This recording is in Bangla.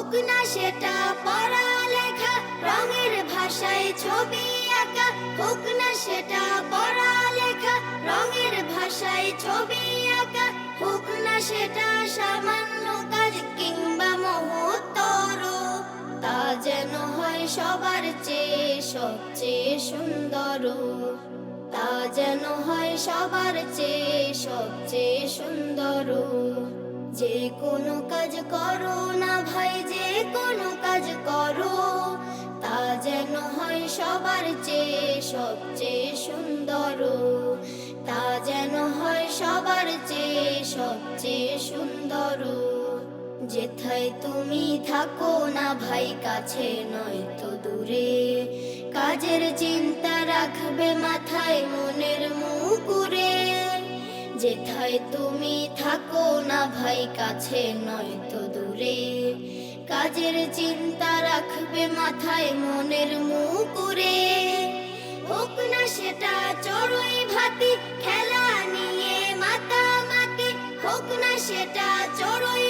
হোক না সেটা, পড়ালেখা রঙের ভাষায় ছবি আঁকা। হোক না সেটা, পড়ালেখা রঙের ভাষায় ছবি আঁকা। হোক না সেটা, সামান্য কাজ কিংবা মহত্তর। তা যেন হয় সবার চেয়ে সবচেয়ে সুন্দর। তা যেন হয় সবার চেয়ে সবচেয়ে সুন্দর। যে কোনো কাজ করো না ভাই, যে কোনো কাজ করো, তা যেন হয় সবার চেয়ে সবচেয়ে সুন্দর। তা যেন হয় সবার চেয়ে সবচেয়ে সুন্দর। যেথায় তুমি থাকো না ভাই, কাছে নয় তো দূরে। কাজের চিন্তা রাখবে মাথায় মনের মুকুরে যেথায় তুমি থাকো না ভাই, কাছে নয় তো দূরে। কাজের চিন্তা রাখবে মাথায় মনের মুকুরে। হোক না সেটা চড়ুই ভাতি, খেলা নিয়ে মাতা মাতামাতি। হোক না সেটা চড়ুই